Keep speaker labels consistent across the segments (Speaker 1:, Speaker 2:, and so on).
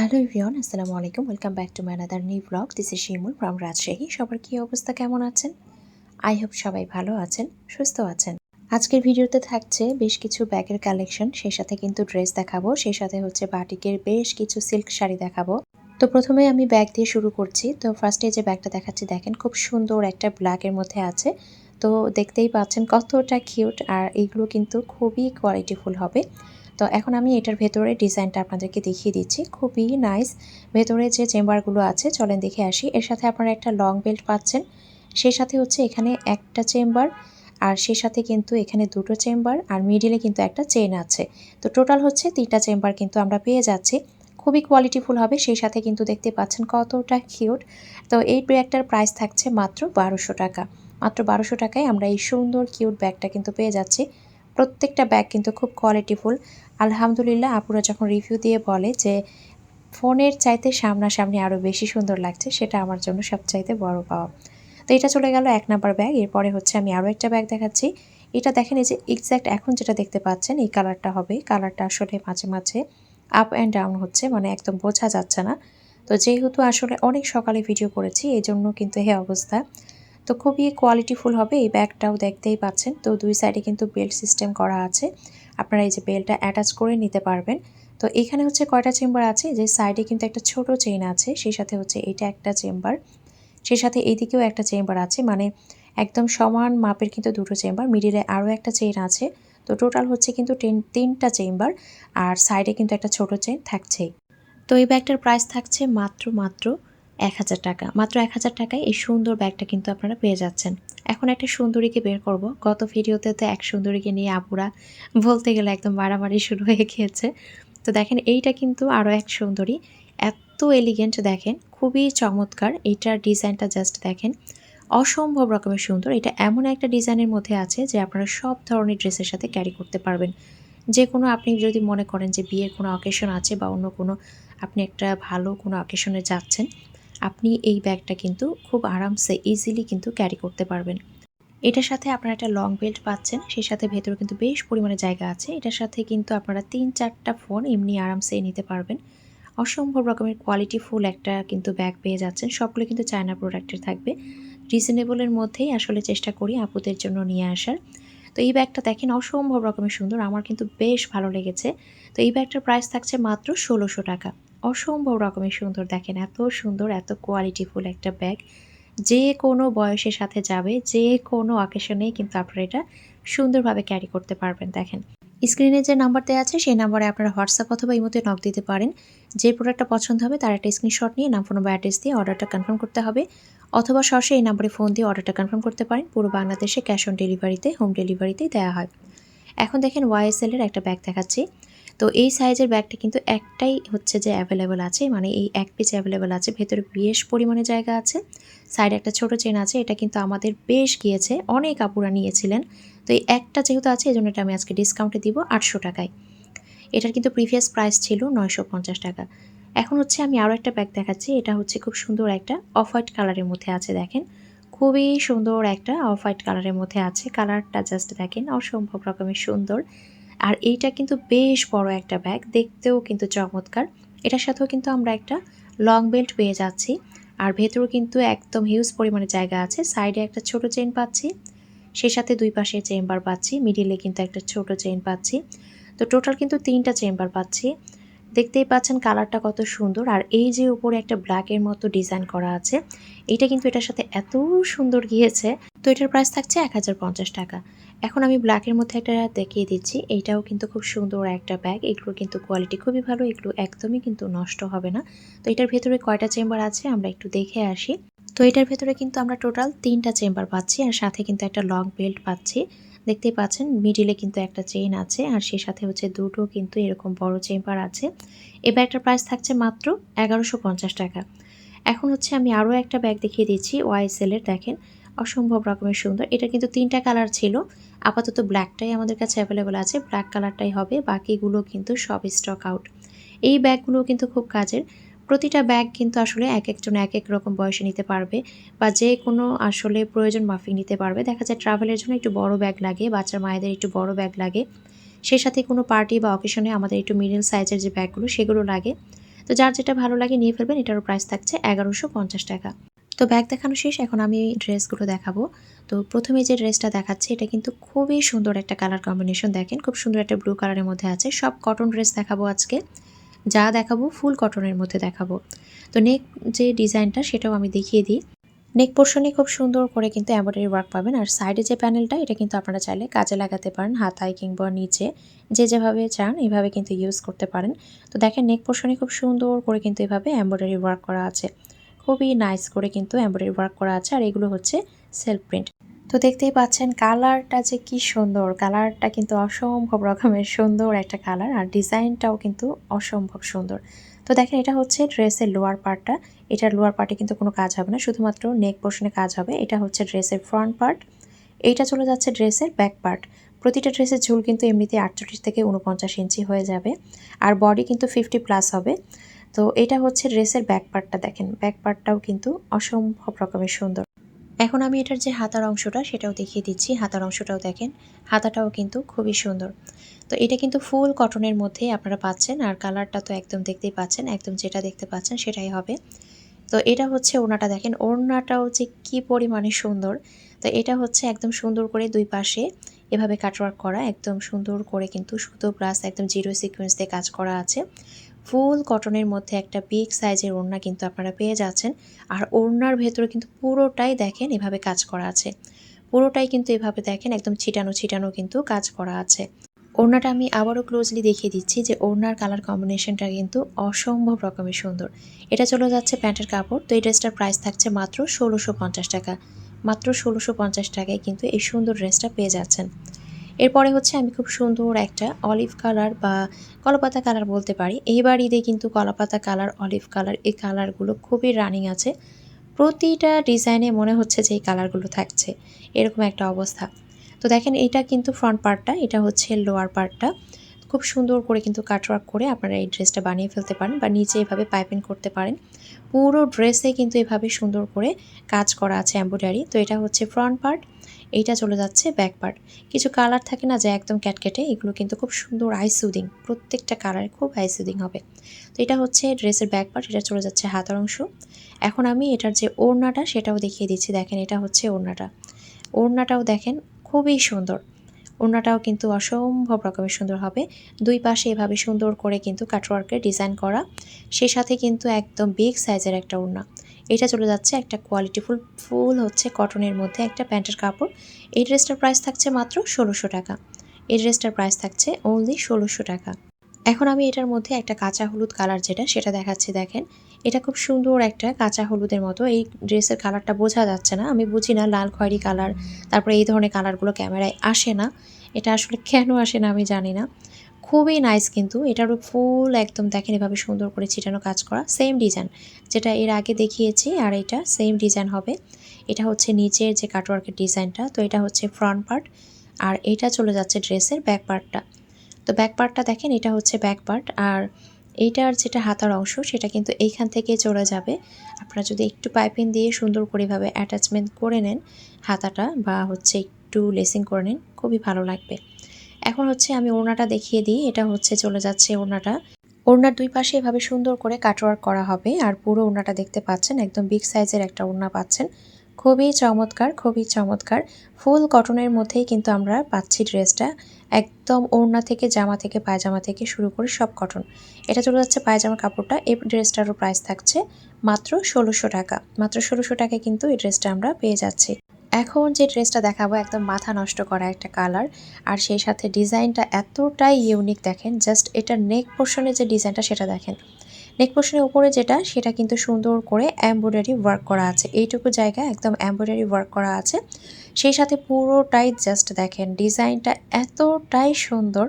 Speaker 1: Hello everyone, আসসালামু আলাইকুম। Welcome back to my another new vlog. This is Shimul from Rajshahi. সবার কী অবস্থা, কেমন আছেন? আই হোপ সবাই ভালো আছেন, সুস্থ আছেন। আজকের ভিডিওতে থাকছে বেশ কিছু ব্যাগের কালেকশন। সেই সাথে কিন্তু ড্রেস দেখাবো, সেই সাথে হচ্ছে বাটিকের বেশ কিছু সিল্ক শাড়ি দেখাবো। তো প্রথমে আমি ব্যাগ দিয়ে শুরু করছি। তো ফার্স্টে যে ব্যাগটা দেখাচ্ছি, দেখেন খুব সুন্দর একটা ব্ল্যাকের মধ্যে আছে। তো দেখতেই পাচ্ছেন কতটা কিউট আর এইগুলো কিন্তু খুবই কোয়ালিটিফুল হবে। তো এখন আমি এটার ভেতরে ডিজাইনটা আপনাদেরকে দেখিয়ে দিচ্ছি। খুবই নাইস ভেতরে যে চেম্বারগুলো আছে, চলেন দেখে আসি। এর সাথে আপনারা একটা লং বেল্ট পাচ্ছেন। সেই সাথে হচ্ছে এখানে একটা চেম্বার, আর সে সাথে কিন্তু এখানে দুটো চেম্বার, আর মিডিলে কিন্তু একটা চেন আছে। তো টোটাল হচ্ছে তিনটা চেম্বার কিন্তু আমরা পেয়ে যাচ্ছি। খুবই কোয়ালিটিফুল হবে। সেই সাথে কিন্তু দেখতে পাচ্ছেন কতটা কিউট তো এই ব্যাগটার প্রাইস থাকছে মাত্র বারোশো টাকা। মাত্র বারোশো টাকায় আমরা এই সুন্দর কিউট ব্যাগটা কিন্তু পেয়ে যাচ্ছি। প্রত্যেকটা ব্যাগ কিন্তু খুব কোয়ালিটিফুল আলহামদুলিল্লাহ, আপুরা যখন রিভিউ দিয়ে বলে যে, ফোনের চাইতে সামনাসামনি আরও বেশি সুন্দর লাগছে, সেটা আমার জন্য সবচাইতে বড় পাওয়া। তো এটা চলে গেল এক নাম্বার ব্যাগ এরপরে হচ্ছে আমি আরও একটা ব্যাগ দেখাচ্ছি। এটা দেখেন এই যে এক্স্যাক্ট এখন যেটা দেখতে পাচ্ছেন, এই কালারটা হবে। কালারটা আসলে মাঝে মাঝে আপ অ্যান্ড ডাউন হচ্ছে মানে একদম বোঝা যাচ্ছে না। তো যেহেতু আসলে অনেক সকালে ভিডিও করেছি এই জন্য কিন্তু হে অবস্থা। তো খুবই কোয়ালিটিফুল হবে। এই ব্যাগটাও দেখতেই পাচ্ছেন। তো দুই সাইডে কিন্তু বেল্ট সিস্টেম করা আছে। আপনারা এই যে বেল্টটা অ্যাটাচ করে নিতে পারবেন। তো এখানে হচ্ছে কয়টা চেম্বার আছে? যে সাইডে কিন্তু একটা ছোট চেইন আছে, সেই সাথে হচ্ছে এটা একটা চেম্বার সেই সাথে এইদিকেও একটা চেম্বার আছে। মানে একদম সমান মাপের কিন্তু দুটো চেম্বার মিডিলে আরও একটা চেইন আছে। তো টোটাল হচ্ছে কিন্তু টেন তিনটা চেম্বার আর সাইডে কিন্তু একটা ছোট চেইন থাকছেই। তো এই ব্যাগটার প্রাইস থাকছে মাত্র মাত্র এক হাজার টাকা। মাত্র এক হাজার টাকায় এই সুন্দর ব্যাগটা কিন্তু আপনারা পেয়ে যাচ্ছেন। এখন একটা সুন্দরীকে বের করব। গত ভিডিওতে তো এক সুন্দরীকে নিয়ে আপুরা বলতে গেলে একদম বাড়াবাড়ি শুরু হয়ে গিয়েছে। তো দেখেন, এইটা কিন্তু আরও এক সুন্দরী। এত এলিগেন্ট দেখেন, খুবই চমৎকার। এইটার ডিজাইনটা জাস্ট দেখেন, অসম্ভব রকমের সুন্দর। এটা এমন একটা ডিজাইনের মধ্যে আছে যে আপনারা সব ধরনের ড্রেসের সাথে ক্যারি করতে পারবেন। যে কোনো আপনি যদি মনে করেন যে বিয়ের কোনো অকেশন আছে বা অন্য কোনো আপনি একটা ভালো কোনো অকেশনে যাচ্ছেন আপনি এই ব্যাগটা কিন্তু খুব আরামসে ইজিলি কিন্তু ক্যারি করতে পারবেন। এটার সাথে আপনারা একটা লং বেল্ট পাচ্ছেন, সেই সাথে ভেতরে কিন্তু বেশ পরিমাণে জায়গা আছে। এটার সাথে কিন্তু আপনারা তিন চারটা ফোন এমনি আরামসে নিতে পারবেন। অসম্ভব রকমের কোয়ালিটি ফুল একটা কিন্তু ব্যাগ পেয়ে যাচ্ছেন। সবগুলো কিন্তু চায়না প্রোডাক্টের থাকবে। রিজনেবলের মধ্যেই আসলে চেষ্টা করি আপুদের জন্য নিয়ে আসার। তো এই ব্যাগটা দেখেন অসম্ভব রকমের সুন্দর, আমার কিন্তু বেশ ভালো লেগেছে। তো এই ব্যাগটার প্রাইস থাকছে মাত্র ষোলোশো টাকা। অসম্ভব রকমের সুন্দর। দেখেন এত সুন্দর, এত কোয়ালিটিফুল একটা ব্যাগ যে কোনো বয়সের সাথে যাবে, যে কোনো অকেশনেই কিন্তু আপনারা এটা সুন্দরভাবে ক্যারি করতে পারবেন। দেখেন স্ক্রিনে যে নাম্বার দেওয়া আছে, সেই নাম্বারে আপনারা হোয়াটসঅ্যাপ অথবা ইমোতে নক দিতে পারেন। যে প্রোডাক্টটা পছন্দ হবে, তার একটা স্ক্রিনশট নিয়ে নাম ফোন বা অ্যাড্রেস দিয়ে অর্ডারটা কনফার্ম করতে হবে। অথবা সরাসরি এই নাম্বারে ফোন দিয়ে অর্ডারটা কনফার্ম করতে পারেন। পুরো বাংলাদেশে ক্যাশ অন ডেলিভারিতে হোম ডেলিভারিতেই দেওয়া হয়। এখন দেখেন ওয়াইএসএল এর একটা ব্যাগ দেখাচ্ছি। তো এই সাইজের ব্যাগটা কিন্তু একটাই হচ্ছে যে অ্যাভেলেবেল আছে মানে এই এক পিস অ্যাভেলেবেল আছে, ভেতরে বেশ পরিমাণে জায়গা আছে। সাইডে একটা ছোট চেন আছে, এটা কিন্তু আমাদের বেশ গিয়েছে, অনেক আপুরা নিয়েছিলেন। তো এই একটা যেহেতু আছে এই জন্য এটা আমি আজকে ডিসকাউন্টে দিব আটশো টাকায়। এটার কিন্তু প্রিভিয়াস প্রাইস ছিল নয়শো পঞ্চাশ টাকা। এখন হচ্ছে আমি আরও একটা ব্যাগ দেখাচ্ছি, এটা হচ্ছে খুব সুন্দর একটা অফ হোয়াইট কালারের মধ্যে আছে, দেখেন। খুবই সুন্দর একটা অফ হোয়াইট কালারের মধ্যে আছে কালারটা জাস্ট দেখেন, অসম্ভব রকমের সুন্দর। আর এইটা কিন্তু বেশ বড় একটা ব্যাগ দেখতেও কিন্তু চমৎকার। এটার সাথেও কিন্তু আমরা একটা লং বেল্ট পেয়ে যাচ্ছি। আর ভেতরেও কিন্তু একদম হিউজ পরিমাণে জায়গা আছে। সাইডে একটা ছোট চেন পাচ্ছি। সেই সাথে দুই পাশে চেম্বার পাচ্ছি। মিডিলে কিন্তু একটা ছোট চেন পাচ্ছি। তো টোটাল কিন্তু তিনটা চেম্বার পাচ্ছি। দেখতেই পাচ্ছেন কালারটা কত সুন্দর। আর এই যে উপরে একটা ব্ল্যাকের মতো ডিজাইন করা আছে এটা কিন্তু এটার সাথে এত সুন্দর গিয়েছে। তো এটার প্রাইস থাকছে এক হাজার পঞ্চাশ টাকা। এখন আমি ব্ল্যাকের মধ্যে একটা দেখিয়ে দিচ্ছি। এইটাও কিন্তু খুব সুন্দর একটা ব্যাগ এগুলোর কিন্তু কোয়ালিটি খুবই ভালো। এগুলো একদমই কিন্তু নষ্ট হবে না। তো এটার ভেতরে কয়টা চেম্বার আছে আমরা একটু দেখে আসি। তো এটার ভেতরে কিন্তু আমরা টোটাল তিনটা চেম্বার পাচ্ছি আর সাথে কিন্তু একটা লং বেল্ট পাচ্ছি। দেখতেই পাচ্ছেন মিডিলে কিন্তু একটা চেইন আছে আর সে সাথে হচ্ছে দুটো কিন্তু এরকম বড় চেম্বার আছে। এই ব্যাগটার প্রাইস থাকছে মাত্র এগারোশো টাকা। এখন হচ্ছে আমি আরও একটা ব্যাগ দেখিয়ে দিচ্ছি ওয়াইসেলের দেখেন। অসম্ভব রকমের সুন্দর। এটা কিন্তু তিনটা কালার ছিল। আপাতত ব্ল্যাকটাই আমাদের কাছে অ্যাভেলেবেল আছে। ব্ল্যাক কালারটাই হবে। বাকিগুলো কিন্তু সব স্টক আউট এই ব্যাগগুলো কিন্তু খুব কাজের। প্রতিটা ব্যাগ কিন্তু আসলে এক একজন এক এক রকম বয়সে নিতে পারবে বা যে কোনো আসলে প্রয়োজন মাফিক নিতে পারবে। দেখা যায় ট্রাভেলের জন্য একটু বড় ব্যাগ লাগে বাচ্চার মায়েদের একটু বড় ব্যাগ লাগে। সে সাথে কোনো পার্টি বা অকেশনে আমাদের একটু মিডিল সাইজের যে ব্যাগগুলো সেগুলো লাগে। তো যার যেটা ভালো লাগে নিয়ে ফেলবেন, এটারও প্রাইস থাকছে এগারোশো পঞ্চাশ টাকা। তো ব্যাগ দেখানো শেষ, এখন আমি ড্রেসগুলো দেখাবো। তো প্রথমে যে ড্রেসটা দেখাচ্ছে, এটা কিন্তু খুবই সুন্দর একটা কালার কম্বিনেশন দেখেন। খুব সুন্দর একটা ব্লু কালারের মধ্যে আছে। সব কটন ড্রেস দেখাবো আজকে। যা দেখাবো ফুল কটনের মধ্যে দেখাবো। তো নেক যে ডিজাইনটা সেটাও আমি দেখিয়ে দিই। নেক পোর্শনে খুব সুন্দর করে কিন্তু এমব্রয়ডারি ওয়ার্ক পাবেন। আর সাইডে যে প্যানেলটা এটা কিন্তু আপনারা চাইলে কাজে লাগাতে পারেন, হাতায় কিংবা নিচে। যে যেভাবে চান এভাবে কিন্তু ইউজ করতে পারেন। তো দেখেন নেক পোর্শনে খুব সুন্দর করে কিন্তু এভাবে এমব্রয়ডারি ওয়ার্ক করা আছে। খুবই নাইস করে কিন্তু এমব্রয়ডারি ওয়ার্ক করা আছে, আর এগুলো হচ্ছে সেলফ প্রিন্ট তো দেখতেই পাচ্ছেন কালারটা যে কি সুন্দর কালারটা কিন্তু অসম্ভব রকমের সুন্দর একটা কালার আর ডিজাইনটাও কিন্তু অসম্ভব সুন্দর। তো দেখেন এটা হচ্ছে ড্রেসের লোয়ার পার্টটা এটার লোয়ার পার্টে কিন্তু কোনো কাজ হবে না, শুধুমাত্র নেক পোর্শনে কাজ হবে, এটা হচ্ছে ড্রেসের ফ্রন্ট পার্ট এইটা চলে যাচ্ছে ড্রেসের ব্যাক পার্ট প্রতিটা ড্রেসের ঝুল কিন্তু এমনিতে আটচল্লিশ থেকে উনপঞ্চাশ ইঞ্চি হয়ে যাবে, আর বডি কিন্তু ফিফটি প্লাস হবে। তো এটা হচ্ছে ড্রেসের ব্যাক পার্টটা দেখেন। ব্যাক পার্টটাও কিন্তু অসম্ভব রকমের সুন্দর। এখন আমি এটার যে হাতার অংশটা, সেটাও দেখিয়ে দিচ্ছি। হাতার অংশটাও দেখেন, হাতাটাও কিন্তু খুবই সুন্দর। তো এটা কিন্তু ফুল কটনের মধ্যে আপনারা পাচ্ছেন, আর কালারটা তো একদম দেখতেই পাচ্ছেন, একদম যেটা দেখতে পাচ্ছেন সেটাই হবে। তো এটা হচ্ছে ওড়নাটা দেখেন, ওড়নাটাও যে কি পরিমাণে সুন্দর। তো এটা হচ্ছে একদম সুন্দর করে দুই পাশে এভাবে কাটওয়ার্ক করা, একদম সুন্দর করে কিন্তু সুতো প্লাস একদম জিরো সিকোয়েন্স দিয়ে কাজ করা আছে। ফুল কটনের মধ্যে একটা বিগ সাইজের ওড়না কিন্তু আপনারা পেয়ে যাচ্ছেন। আর ওড়নার ভেতরে কিন্তু পুরোটাই দেখেন এভাবে কাজ করা আছে। পুরোটাই কিন্তু এভাবে দেখেন একদম ছিটানো ছিটানো কিন্তু কাজ করা আছে। ওড়নাটা আমি আবারও ক্লোজলি দেখিয়ে দিচ্ছি যে ওড়নার কালার কম্বিনেশনটা কিন্তু অসম্ভব রকমের সুন্দর। এটা চলে যাচ্ছে প্যান্টের কাপড়। তো এই ড্রেসটার প্রাইস থাকছে মাত্র ষোলোশো পঞ্চাশ টাকা। মাত্র ষোলোশো পঞ্চাশ টাকায় কিন্তু এই সুন্দর ড্রেসটা পেয়ে যাচ্ছেন। এরপরে হচ্ছে আমি খুব সুন্দর একটা অলিভ কালার বা কলাপাতা কালার বলতে পারি। এইবার ঈদে কিন্তু কলাপাতা কালার অলিভ কালার এই কালারগুলো খুবই রানিং আছে। প্রতিটা ডিজাইনে মনে হচ্ছে যে এই কালারগুলো থাকছে। এরকম একটা অবস্থা। তো দেখেন এটা কিন্তু ফ্রন্ট পার্টটা এটা হচ্ছে লোয়ার পার্টটা খুব সুন্দর করে কিন্তু কাটওয়ার্ক করে আপনারা এই ড্রেসটা বানিয়ে ফেলতে পারেন বা নিচে এভাবে পাইপিং করতে পারেন। পুরো ড্রেসে কিন্তু এভাবে সুন্দর করে কাজ করা আছে এম্ব্রয়ডারি তো এটা হচ্ছে ফ্রন্ট পার্ট এইটা চলে যাচ্ছে ব্যাক পার্ট কিছু কালার থাকে না যে একদম ক্যাটকেটে এগুলো কিন্তু খুব সুন্দর আইসুদিং প্রত্যেকটা কালার খুব আইসুদিং হবে। তো এটা হচ্ছে ড্রেসের ব্যাক পার্ট এটা চলে যাচ্ছে হাতার অংশ। এখন আমি এটার যে ওড়নাটা, সেটাও দেখিয়ে দিচ্ছি। দেখেন, এটা হচ্ছে ওড়নাটা। ওড়নাটাও দেখেন খুবই সুন্দর। ওড়নাটাও কিন্তু অসম্ভব রকমের সুন্দর হবে। দুই পাশে এভাবে সুন্দর করে কিন্তু কাটওয়ার্কের ডিজাইন করা। সে সাথে কিন্তু একদম বিগ সাইজের একটা ওড়না। এটা চলে যাচ্ছে একটা কোয়ালিটিফুল ফুল হচ্ছে কটনের মধ্যে একটা প্যান্টের কাপড়। এই ড্রেসটার প্রাইস থাকছে মাত্র ষোলোশো টাকা। এই ড্রেসটার প্রাইস থাকছে অনলি ষোলোশো টাকা। এখন আমি এটার মধ্যে একটা কাঁচা হলুদ কালার যেটা, সেটা দেখাচ্ছি, দেখেন। এটা খুব সুন্দর একটা কাঁচা হলুদের মতো। এই ড্রেসের কালারটা বোঝা যাচ্ছে না। আমি বুঝি না লাল খয়েরি কালার তারপরে এই ধরনের কালারগুলো ক্যামেরায় আসে না। এটা আসলে কেন আসে না আমি জানি না। খুবই নাইস কিন্তু। এটারও ফুল একদম দেখেন এভাবে সুন্দর করে ছিটানো কাজ করা। সেম ডিজাইন যেটা এর আগে দেখিয়েছি, আর এটা সেম ডিজাইন হবে। এটা হচ্ছে নিচের যে কাটওয়ার্কের ডিজাইনটা তো এটা হচ্ছে ফ্রন্ট পার্ট আর এটা চলে যাচ্ছে ড্রেসের ব্যাক পার্টটা তো ব্যাক পার্টটা দেখেন, এটা হচ্ছে ব্যাক পার্ট আর এইটার যেটা হাতার অংশ, সেটা কিন্তু এইখান থেকে চলে যাবে। আপনারা যদি একটু পাইপিং দিয়ে সুন্দর করে এভাবে অ্যাটাচমেন্ট করে নেন হাতাটা, বা হচ্ছে একটু লেসিং করে নেন, খুবই ভালো লাগবে। এখন হচ্ছে আমি ওড়নাটা দেখিয়ে দিই, এটা হচ্ছে চলে যাচ্ছে ওড়নাটা। ওড়নার দুই পাশে এভাবে সুন্দর করে কাটওয়ার্ক করা হবে, আর পুরো ওড়নাটা দেখতে পাচ্ছেন, একদম বিগ সাইজের একটা ওড়না পাচ্ছেন। খুবই চমৎকার খুবই চমৎকার। ফুল কটনের মধ্যেই কিন্তু আমরা পাচ্ছি ড্রেসটা, একদম ওড়না থেকে জামা থেকে পায়জামা থেকে শুরু করে সব কটন। এটা চলে যাচ্ছে পায়জামা কাপড়টা, এই ড্রেসটারও প্রাইস থাকছে মাত্র ষোলোশো টাকা। মাত্র ষোলোশো টাকায় কিন্তু এই ড্রেসটা আমরা পেয়ে যাচ্ছি। এখন যে ড্রেসটা দেখাবো, একদম মাথা নষ্ট করা একটা কালার। আর সেই সাথে ডিজাইনটা এতটাই ইউনিক দেখেন জাস্ট এটার নেক পোর্শনের যে ডিজাইনটা সেটা দেখেন। নেক পোর্শনের উপরে যেটা, সেটা কিন্তু সুন্দর করে এমব্রয়ডারি ওয়ার্ক করা আছে। এইটুকু জায়গা একদম এমব্রয়ডারি ওয়ার্ক করা আছে। সেই সাথে পুরোটাই জাস্ট দেখেন, ডিজাইনটা এতটাই সুন্দর,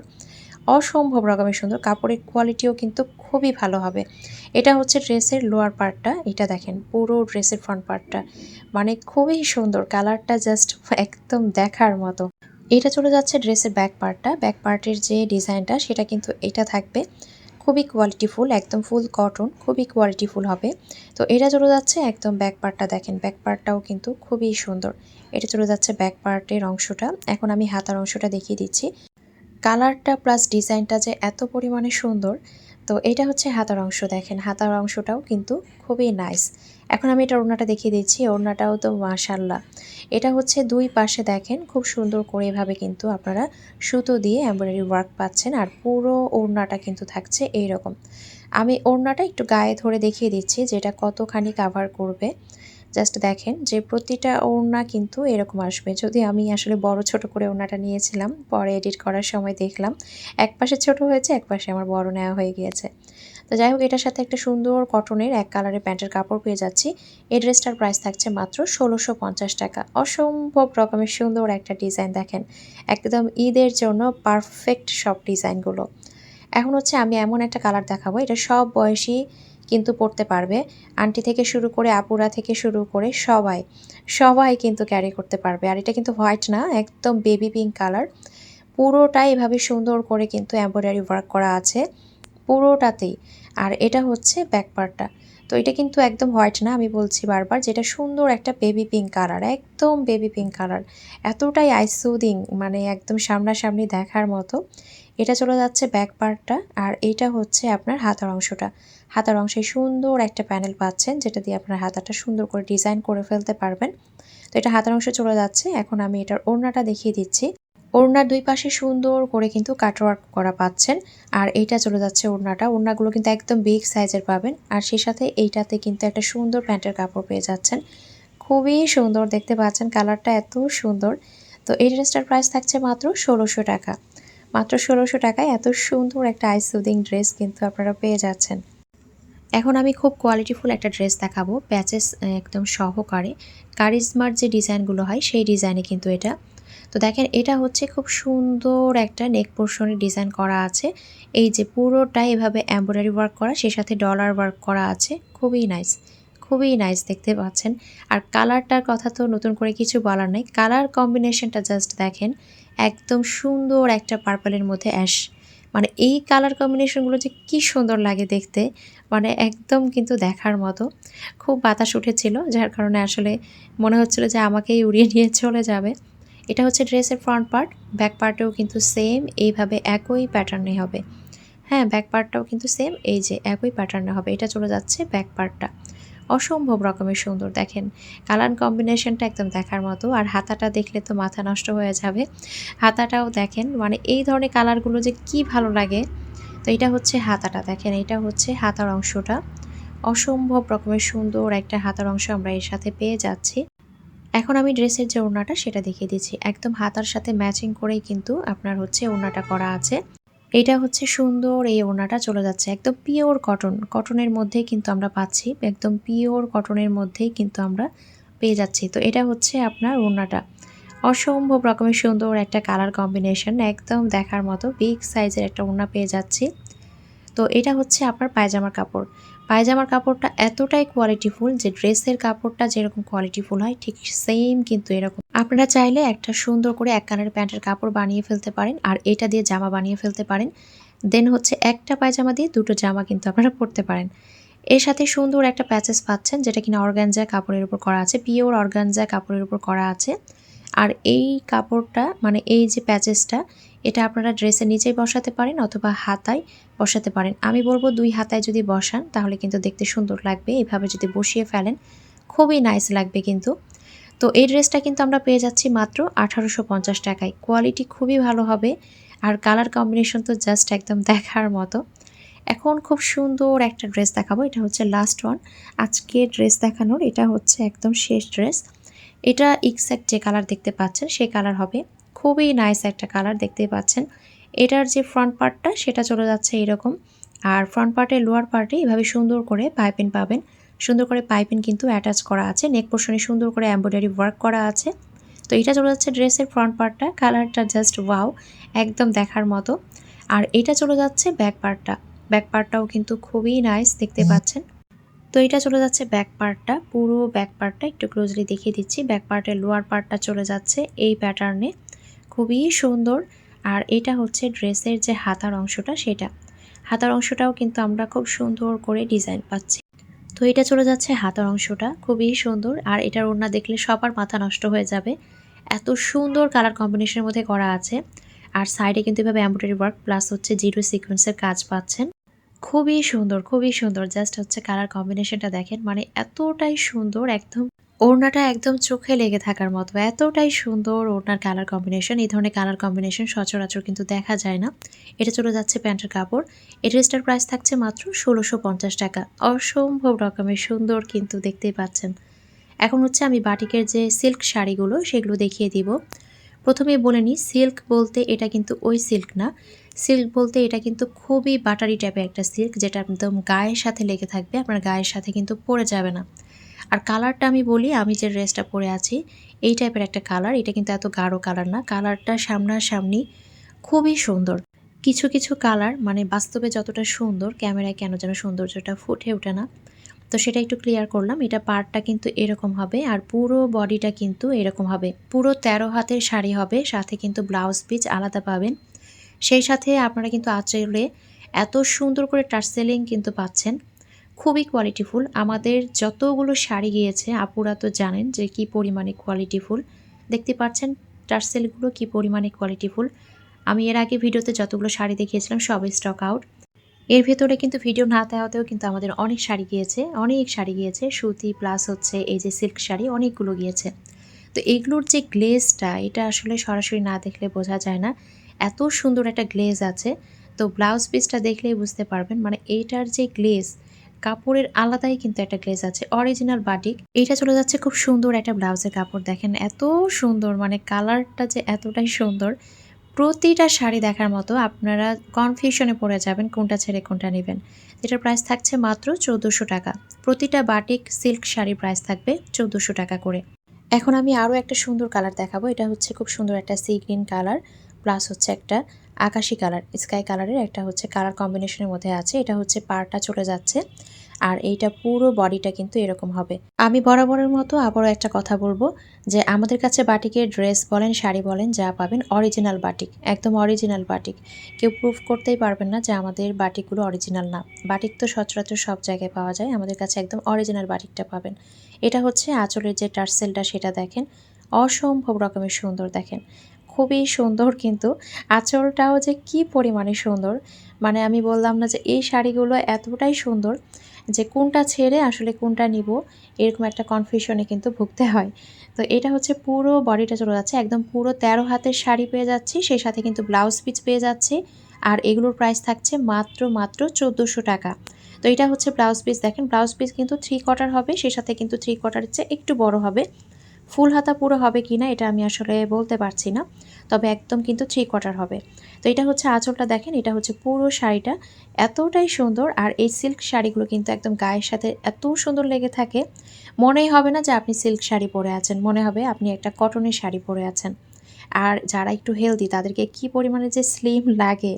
Speaker 1: অসম্ভব রকমের সুন্দর। কাপড়ের কোয়ালিটিও কিন্তু খুবই ভালো হবে। এটা হচ্ছে ড্রেসের লোয়ার পার্টটা এটা দেখেন, পুরো ড্রেসের ফ্রন্ট পার্টটা মানে খুবই সুন্দর কালারটা জাস্ট একদম দেখার মতো। এটা চলে যাচ্ছে ড্রেসের ব্যাক পার্টটা ব্যাক পার্টের যে ডিজাইনটা সেটা কিন্তু এটা থাকবে। খুবই কোয়ালিটিফুল একদম ফুল কটন খুবই কোয়ালিটিফুল হবে। তো এটা চলে যাচ্ছে একদম ব্যাক পার্টটা দেখেন ব্যাক পার্টটাও কিন্তু খুবই সুন্দর। এটা চলে যাচ্ছে ব্যাক পার্টের অংশটা। এখন আমি হাতার অংশটা দেখিয়ে দিচ্ছি। কালারটা প্লাস ডিজাইনটা যে এত পরিমাণে সুন্দর তো এটা হচ্ছে হাতার অংশ দেখেন, হাতার অংশটাও কিন্তু খুবই নাইস এখন আমি এটা ওড়নাটা দেখিয়ে দিচ্ছি ওড়নাটাও তো মাশাল্লাহ এটা হচ্ছে দুই পাশে দেখেন, খুব সুন্দর করে এভাবে কিন্তু আপনারা সুতো দিয়ে এমব্রয়ডারি ওয়ার্ক পাচ্ছেন আর পুরো ওড়নাটা কিন্তু থাকছে এই রকম আমি ওড়নাটা একটু গায়ে ধরে দেখিয়ে দিচ্ছি, যেটা কতখানি কাভার করবে। জাস্ট দেখেন যে প্রতিটা ওড়না কিন্তু এরকম আসবে। যদি আমি আসলে বড় ছোট করে ওড়নাটা নিয়েছিলাম, পরে এডিট করার সময় দেখলাম, এক পাশে ছোট হয়েছে, এক পাশে আমার বড় নেওয়া হয়ে গিয়েছে। তো যাই হোক, এটার সাথে একটা সুন্দর কটনের এক কালারের প্যান্টের কাপড় পেয়ে যাচ্ছি। এই ড্রেসটার প্রাইস থাকছে মাত্র ষোলোশো পঞ্চাশ টাকা। অসম্ভব রকমের সুন্দর একটা ডিজাইন দেখেন। একদম ঈদের জন্য পারফেক্ট সব ডিজাইনগুলো এখন হচ্ছে আমি এমন একটা কালার দেখাবো, এটা সব বয়সী কিন্তু পড়তে পারবে। আন্টি থেকে শুরু করে আপুরা থেকে শুরু করে সবাই সবাই কিন্তু ক্যারি করতে পারবে। আর এটা কিন্তু হোয়াইট না, একদম বেবি পিঙ্ক কালার পুরোটাই এভাবে সুন্দর করে কিন্তু এম্ব্রয়ডারি ওয়ার্ক করা আছে, পুরোটাতেই। আর এটা হচ্ছে ব্যাক পার্টটা তো এটা কিন্তু একদম হোয়াইট না, আমি বলছি বারবার যেটা সুন্দর একটা বেবি পিঙ্ক কালার একদম বেবি পিঙ্ক কালার এতটাই আইসুদিং মানে একদম সামনাসামনি দেখার মতো। এটা চলে যাচ্ছে ব্যাক পার্টটা আর এটা হচ্ছে আপনার হাতার অংশটা। হাতার অংশে সুন্দর একটা প্যানেল পাচ্ছেন, যেটা দিয়ে আপনার হাতাটা সুন্দর করে ডিজাইন করে ফেলতে পারবেন। তো এটা হাতার অংশে চলে যাচ্ছে, এখন আমি এটার ওড়নাটা দেখিয়ে দিচ্ছি। ওড়নার দুই পাশে সুন্দর করে কিন্তু কাটওয়ার্ক করা পাচ্ছেন। আর এইটা চলে যাচ্ছে ওড়নাটা। ওড়নাগুলো কিন্তু একদম বিগ সাইজের পাবেন। আর সেই সাথে এইটাতে কিন্তু একটা সুন্দর প্যান্টের কাপড় পেয়ে যাচ্ছেন। খুবই সুন্দর দেখতে পাচ্ছেন কালারটা এত সুন্দর। তো এই ড্রেসটার প্রাইস থাকছে মাত্র ষোলোশো টাকা। মাত্র ষোলোশো টাকায় এত সুন্দর একটা আইসুদিং ড্রেস কিন্তু আপনারা পেয়ে যাচ্ছেন। এখন আমি খুব কোয়ালিটিফুল একটা ড্রেস দেখাবো। প্যাচেস একদম সহকারে। কারিজমার যে ডিজাইনগুলো হয়, সেই ডিজাইনে কিন্তু এটা। তো দেখেন, এটা হচ্ছে খুব সুন্দর একটা নেক পোর্শনের ডিজাইন করা আছে। এই যে পুরোটা এভাবে এম্ব্রয়ডারি ওয়ার্ক করা সে সাথে ডলার ওয়ার্ক করা আছে। খুবই নাইস খুবই নাইস দেখতে পাচ্ছেন। আর কালারটার কথা তো নতুন করে কিছু বলার নেই। কালার কম্বিনেশনটা জাস্ট দেখেন, একদম সুন্দর একটা পার্পলের মধ্যে অ্যাশ মানে এই কালার কম্বিনেশনগুলো যে কি সুন্দর লাগে দেখতে মানে একদম কিন্তু দেখার মতো। খুব বাতাস উঠেছিল, যার কারণে আসলে মনে হচ্ছিল যে আমাকেই উড়িয়ে নিয়ে চলে যাবে। এটা হচ্ছে ড্রেসের ফ্রন্ট পার্ট ব্যাক পার্টেও কিন্তু সেম এইভাবে একই প্যাটার্নে হবে। হ্যাঁ ব্যাক পার্টটাও কিন্তু সেম এই যে একই প্যাটার্নে হবে, এটা চলে যাচ্ছে ব্যাক পার্টটা অসম্ভব রকমের সুন্দর, দেখেন। কালার কম্বিনেশনটা একদম দেখার মতো, আর হাতাটা দেখলে তো মাথা নষ্ট হয়ে যাবে। হাতাটাও দেখেন মানে এই ধরনের কালারগুলো যে কি ভালো লাগে, তো এটা হচ্ছে হাতাটা, দেখেন, এটা হচ্ছে হাতার অংশটা। অসম্ভব রকমের সুন্দর একটা হাতার অংশ আমরা এর সাথে পেয়ে যাচ্ছি। এখন আমি ড্রেসের যে ওড়নাটা সেটা দেখিয়ে দিচ্ছি। একদম হাতার সাথে ম্যাচিং করেই কিন্তু আপনার হচ্ছে ওড়নাটা করা আছে। এটা হচ্ছে সুন্দর এই ওড়নাটা চলে যাচ্ছে। একদম পিওর কটন। কটনের মধ্যেই কিন্তু আমরা পাচ্ছি। একদম পিওর কটনের মধ্যেই কিন্তু আমরা পেয়ে যাচ্ছি। তো এটা হচ্ছে আপনার ওড়নাটা। অসম্ভব রকমের সুন্দর একটা কালার কম্বিনেশন। একদম দেখার মতো বিগ সাইজের একটা ওড়না পেয়ে যাচ্ছি। তো এটা হচ্ছে আপনার পায়জামার কাপড়। পায়জামার কাপড়টা এতটাই কোয়ালিটিফুল যে ড্রেসের কাপড়টা যেরকম কোয়ালিটিফুল হয়, ঠিক সেম কিন্তু এরকম। আপনারা চাইলে একটা সুন্দর করে এক কানের প্যান্টের কাপড় বানিয়ে ফেলতে পারেন আর এটা দিয়ে জামা বানিয়ে ফেলতে পারেন। দেন হচ্ছে একটা পায়জামা দিয়ে দুটো জামা কিন্তু আপনারা পরতে পারেন। এর সাথে সুন্দর একটা প্যাচেস পাচ্ছেন যেটা কিনা অর্গানজা কাপড়ের উপর করা আছে পিওর অর্গানজা কাপড়ের উপর করা আছে। আর এই কাপড়টা মানে এই যে প্যাচেসটা এটা আপনারা ড্রেসের নিচেই বসাতে পারেন অথবা হাতায় বসাতে পারেন। আমি বলব দুই হাতায় যদি বসান, তাহলে কিন্তু দেখতে সুন্দর লাগবে। এভাবে যদি বসিয়ে ফেলেন, খুবই নাইস লাগবে কিন্তু। তো এই ড্রেসটা কিন্তু আমরা পেয়ে যাচ্ছি মাত্র আঠারোশো পঞ্চাশ টাকায়। কোয়ালিটি খুবই ভালো হবে। আর কালার কম্বিনেশন তো জাস্ট একদম দেখার মতো। এখন খুব সুন্দর একটা ড্রেস দেখাবো। এটা হচ্ছে লাস্ট ওয়ান আজকে ড্রেস দেখানোর এটা হচ্ছে একদম শেষ ড্রেস এটা এক্স্যাক্ট যে কালার দেখতে পাচ্ছেন, সেই কালার হবে খুবই নাইস একটা কালার দেখতে পাচ্ছেন। এটার যে ফ্রন্ট পার্টটা সেটা চলে যাচ্ছে এরকম। আর ফ্রন্ট পার্টের লোয়ার পার্টে এভাবে সুন্দর করে পাইপিন পাবেন। সুন্দর করে পাইপিন কিন্তু অ্যাটাচ করা আছে। নেক পোর্শনে সুন্দর করে এম্ব্রয়ডারি ওয়ার্ক করা আছে। তো এটা চলে যাচ্ছে ড্রেসের ফ্রন্ট পার্টটা কালারটা জাস্ট ওয়াও একদম দেখার মতো। আর এটা চলে যাচ্ছে ব্যাক পার্টটা ব্যাক পার্টটাও কিন্তু খুবই নাইস দেখতে পাচ্ছেন। তো এটা চলে যাচ্ছে ব্যাক পার্টটা পুরো ব্যাক পার্টটা একটু ক্লোজলি দেখিয়ে দিচ্ছি। ব্যাক পার্টের লোয়ার পার্টটা চলে যাচ্ছে এই প্যাটার্নে খুবই সুন্দর। আর এটা হচ্ছে ড্রেসের যে হাতার অংশটা, সেটা। হাতার অংশটাও কিন্তু আমরা খুব সুন্দর করে ডিজাইন পাচ্ছি। তো এটা চলে যাচ্ছে হাতার অংশটা, খুবই সুন্দর। আর এটার ওড়না দেখলে সবার মাথা নষ্ট হয়ে যাবে। এত সুন্দর কালার কম্বিনেশনের মধ্যে করা আছে। আর সাইডে কিন্তু এভাবে এম্ব্রয়ডারি ওয়ার্ক প্লাস হচ্ছে জিরো সিকোয়েন্সের কাজ পাচ্ছেন। খুবই সুন্দর খুবই সুন্দর। জাস্ট হচ্ছে কালার কম্বিনেশনটা দেখেন মানে এতটাই সুন্দর, একদম ওড়নাটা একদম চোখে লেগে থাকার মতো। এতটাই সুন্দর ওড়নার কালার কম্বিনেশন এই ধরনের কালার কম্বিনেশন সচরাচর কিন্তু দেখা যায় না। এটা চলে যাচ্ছে প্যান্টের কাপড়। এই ড্রেসটার প্রাইস থাকছে মাত্র ষোলোশো পঞ্চাশ টাকা। অসম্ভব রকমের সুন্দর কিন্তু দেখতেই পাচ্ছেন। এখন হচ্ছে আমি বাটিকের যে সিল্ক শাড়িগুলো, সেগুলো দেখিয়ে দিব। প্রথমে বলে নিই সিল্ক বলতে এটা কিন্তু ওই সিল্ক না। সিল্ক বলতে এটা কিন্তু খুবই বাটারি টাইপের একটা সিল্ক যেটা একদম গায়ের সাথে লেগে থাকবে। আপনার গায়ের সাথে কিন্তু পড়ে যাবে না। আর কালারটা আমি বলি, আমি যে ড্রেসটা পরে আছি, এই টাইপের একটা কালার এটা কিন্তু এত গাঢ় কালার না। কালারটা সামনাসামনি খুবই সুন্দর। কিছু কিছু কালার মানে বাস্তবে যতটা সুন্দর ক্যামেরায় কেন যেন সৌন্দর্যটা ফুটে ওঠে না। তো সেটা একটু ক্লিয়ার করলাম। এটা পার্টটা কিন্তু এরকম হবে আর পুরো বডিটা কিন্তু এরকম হবে। পুরো তেরো হাতের শাড়ি হবে, সাথে কিন্তু ব্লাউজ পিচ আলাদা পাবেন। সেই সাথে আপনারা কিন্তু আঁচলে এত সুন্দর করে টার্সেলিং কিন্তু পাচ্ছেন। খুবই কোয়ালিটিফুল আমাদের যতগুলো শাড়ি গিয়েছে, আপুরা তো জানেন যে কি পরিমাণে কোয়ালিটিফুল দেখতে পাচ্ছেন টার্সেলগুলো কি পরিমাণে কোয়ালিটিফুল আমি এর আগে ভিডিওতে যতগুলো শাড়ি দেখিয়েছিলাম, সবই স্টক আউট এর ভেতরে কিন্তু ভিডিও না দেওয়াতেও কিন্তু আমাদের অনেক শাড়ি গিয়েছে, অনেক শাড়ি গিয়েছে। সুতি প্লাস হচ্ছে এই যে সিল্ক শাড়ি, অনেকগুলো গিয়েছে। তো এগুলোর যে গ্লেজটা এটা আসলে সরাসরি না দেখলে বোঝা যায় না। এত সুন্দর একটা গ্লেজ আছে। তো ব্লাউজ পিসটা দেখলেই বুঝতে পারবেন মানে এইটার যে গ্লেজ কাপড়ের আলাদাই কিন্তু একটা গ্লেজ আছে। অরিজিনাল বাটিক এটা চলে যাচ্ছে খুব সুন্দর একটা ব্লাউজের কাপড়। দেখেন এত সুন্দর মানে কালারটা যে এতটাই সুন্দর, প্রতিটা শাড়ি দেখার মতো আপনারা কনফিউশনে পড়ে যাবেন কোনটা ছেড়ে কোনটা নেবেন। এটার প্রাইস থাকছে মাত্র চৌদ্দোশো টাকা। প্রতিটা বাটিক সিল্ক শাড়ির প্রাইস থাকবে চৌদ্দোশো টাকা করে। এখন আমি আরও একটা সুন্দর কালার দেখাবো। এটা হচ্ছে খুব সুন্দর একটা সি গ্রিন কালার প্লাস হচ্ছে একটা আকাশি কালার স্কাই কালারের একটা হচ্ছে কালার কম্বিনেশনের মধ্যে আছে। এটা হচ্ছে পারটা চলে যাচ্ছে আর এইটা পুরো বডিটা কিন্তু এরকম হবে। আমি বরাবরের মতো আবারও একটা কথা বলব যে আমাদের কাছে বাটিকের ড্রেস বলেন, শাড়ি বলেন, যা পাবেন অরিজিনাল বাটিক একদম অরিজিনাল বাটিক কেউ প্রুফ করতেই পারবেন না যে আমাদের বাটিকগুলো অরিজিনাল না। বাটিক তো সচরাচর সব জায়গায় পাওয়া যায়, আমাদের কাছে একদম অরিজিনাল বাটিকটা পাবেন। এটা হচ্ছে আঁচলের যে টার্সেলটা, সেটা দেখেন। অসম্ভব রকমের সুন্দর দেখেন। খুবই সুন্দর কিন্তু আঁচলটাও যে কি পরিমাণে সুন্দর। মানে আমি বললাম না যে এই শাড়িগুলো এতটাই সুন্দর যে কোনটা ছেড়ে আসলে কোনটা নিব, এরকম একটা কনফিউশনে কিন্তু ভুগতে হয়। তো এটা হচ্ছে পুরো বডিটা চলে যাচ্ছে, একদম পুরো তেরো হাতের শাড়ি পেয়ে যাচ্ছি, সেই সাথে কিন্তু ব্লাউজ পিস পেয়ে যাচ্ছে, আর এগুলোর প্রাইস থাকছে মাত্র মাত্র চোদ্দোশো টাকা। তো এটা হচ্ছে ব্লাউজ পিস দেখেন ব্লাউজ পিস কিন্তু থ্রি কোয়ার্টার হবে, সেই সাথে কিন্তু থ্রি কোয়ার্টারের চেয়ে একটু বড় হবে। ফুল হাতা পুরো হবে কি না এটা আমি আসলে বলতে পারছি না, তবে একদম কিন্তু থ্রি কোয়ার্টার হবে। তো এটা হচ্ছে আঁচলটা দেখেন, এটা হচ্ছে পুরো শাড়িটা এতটাই সুন্দর আর এই সিল্ক শাড়িগুলো কিন্তু একদম গায়ের সাথে এত সুন্দর লেগে থাকে, মনেই হবে না যে আপনি সিল্ক শাড়ি পরে আছেন, মনে হবে আপনি একটা কটনের শাড়ি পরে আছেন। আর যারা একটু হেলদি তাদেরকে কি পরিমাণে যে স্লিম লাগে।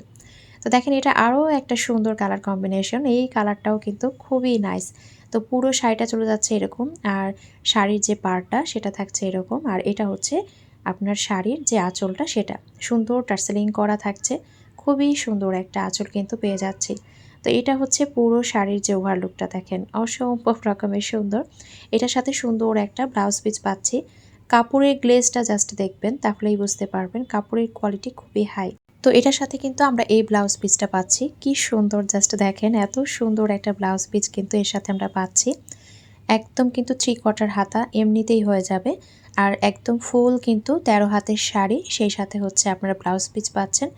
Speaker 1: তো দেখেন এটা আরও একটা সুন্দর কালার কম্বিনেশন এই কালারটাও কিন্তু খুবই নাইস তো পুরো শাড়িটা চলে যাচ্ছে এরকম, আর শাড়ির যে পার্টটা সেটা থাকছে এরকম, আর এটা হচ্ছে আপনার শাড়ির যে আঁচলটা সেটা। সুন্দর টার্সেলিং করা থাকছে, খুবই সুন্দর একটা আঁচল কিন্তু পেয়ে যাচ্ছি। তো এটা হচ্ছে পুরো শাড়ির যে ওভারলুকটা দেখেন, অসম্ভব রকমের সুন্দর। এটার সাথে সুন্দর একটা ব্লাউজ পিস পাচ্ছি। কাপড়ের গ্লেজটা জাস্ট দেখবেন, তাহলেই বুঝতে পারবেন কাপড়ের কোয়ালিটি খুবই হাই তো এটার সাথে কিন্তু আমরা এই ব্লাউজ পিসটা পাচ্ছি। কি সুন্দর জাস্ট দেখেন, এত সুন্দর একটা ব্লাউজ পিস কিন্তু এর সাথে আমরা পাচ্ছি। একদম কিন্তু থ্রি কোয়ার্টার হাতা, এমনিতেই হয়ে যাবে। আর একদম ফুল কিন্তু তেরো হাতের শাড়ি, সেই সাথে হচ্ছে আপনারা ব্লাউজ পিস পাচ্ছেন।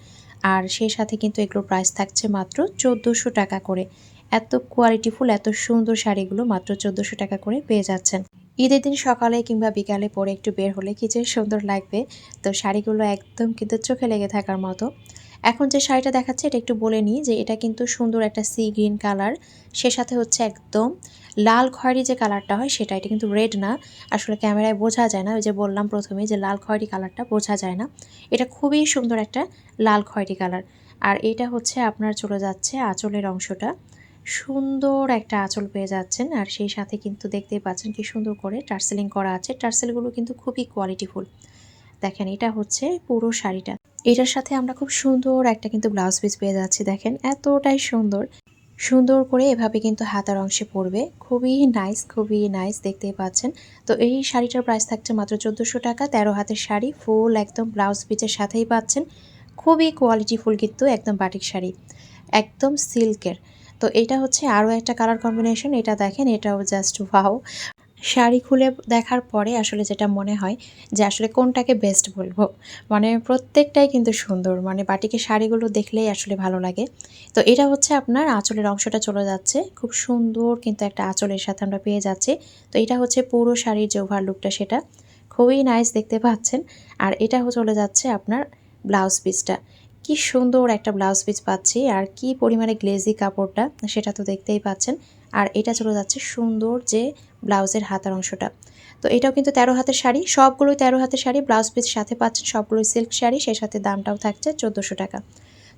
Speaker 1: আর সেই সাথে কিন্তু এগুলোর প্রাইস থাকছে মাত্র চোদ্দোশো টাকা করে। এত কোয়ালিটিফুল এত সুন্দর শাড়িগুলো মাত্র চোদ্দোশো টাকা করে পেয়ে যাচ্ছেন। ঈদের দিন সকালে কিংবা বিকালে পরে একটু বের হলে কি যে সুন্দর লাগবে। তো শাড়িগুলো একদম কিন্তু চোখে লেগে থাকার মতো। এখন যে শাড়িটা দেখাচ্ছে এটা একটু বলে নিই যে এটা কিন্তু সুন্দর একটা সি গ্রিন কালার সে সাথে হচ্ছে একদম লাল খয়েরি যে কালারটা হয় সেটা, এটা কিন্তু রেড না। আসলে ক্যামেরায় বোঝা যায় না, ওই যে বললাম প্রথমে যে লাল খয়েরি কালারটা বোঝা যায় না। এটা খুবই সুন্দর একটা লাল খয়েরি কালার আর এটা হচ্ছে আপনার চলে যাচ্ছে আঁচলের অংশটা। সুন্দর একটা আঁচল পেয়ে যাচ্ছেন। আর সেই সাথে কিন্তু দেখতেই পাচ্ছেন কি সুন্দর করে টার্সেলিং করা আছে। টার্সেলগুলো কিন্তু খুবই কোয়ালিটিফুল। দেখেন, এটা হচ্ছে পুরো শাড়িটা। এটার সাথে আমরা খুব সুন্দর একটা কিন্তু ব্লাউজ পিস পেয়ে যাচ্ছি। দেখেন, এতটাই সুন্দর। সুন্দর করে এভাবে কিন্তু হাতার অংশে পড়বে। খুবই নাইস খুবই নাইস দেখতেই পাচ্ছেন। তো এই শাড়িটার প্রাইস থাকছে মাত্র চোদ্দোশো টাকা। তেরো হাতের শাড়ি ফুল একদম ব্লাউজ পিচের সাথেই পাচ্ছেন। খুবই কোয়ালিটি ফুল কিন্তু একদম বাটিক শাড়ি। একদম সিল্কের তো এটা হচ্ছে আরও একটা কালার কম্বিনেশন এটা দেখেন, এটাও জাস্ট ভাও শাড়ি খুলে দেখার পরে আসলে যেটা মনে হয় যে আসলে কোনটাকে বেস্ট বলব। মানে প্রত্যেকটাই কিন্তু সুন্দর মানে বাটিকে শাড়িগুলো দেখলেই আসলে ভালো লাগে। তো এটা হচ্ছে আপনার আঁচলের অংশটা চলে যাচ্ছে, খুব সুন্দর কিন্তু একটা আঁচলের সাথে আমরা পেয়ে যাচ্ছি। তো এটা হচ্ছে পুরো শাড়ির যে ওভার লুকটা সেটা। খুবই নাইস দেখতে পাচ্ছেন। আর এটা চলে যাচ্ছে আপনার ব্লাউজ পিসটা কি সুন্দর একটা ব্লাউজ পিস পাচ্ছি আর কি পরিমাণে গ্লেজি কাপড়টা সেটা তো দেখতেই পাচ্ছেন। আর এটা চলে যাচ্ছে সুন্দর যে ব্লাউজের হাতার অংশটা। তো এটাও কিন্তু তেরো হাতের শাড়ি, সবগুলোই তেরো হাতের শাড়ি, ব্লাউজ পিস সাথে পাচ্ছেন সবগুলোই সিল্ক শাড়ি, সেই সাথে দামটাও থাকছে চোদ্দোশো টাকা।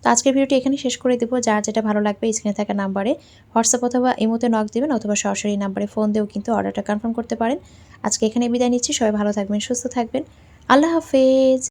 Speaker 1: তো আজকের ভিডিওটি এখানে শেষ করে দেবো। যার যেটা ভালো লাগবে স্ক্রিনে থাকা নাম্বারে হোয়াটসঅ্যাপ অথবা ইমোতে নক দেবেন অথবা সরাসরি নাম্বারে ফোন দিয়েও কিন্তু অর্ডারটা কনফার্ম করতে পারেন। আজকে এখানে বিদায় নিচ্ছি। সবাই ভালো থাকবেন, সুস্থ থাকবেন। আল্লাহ হাফেজ।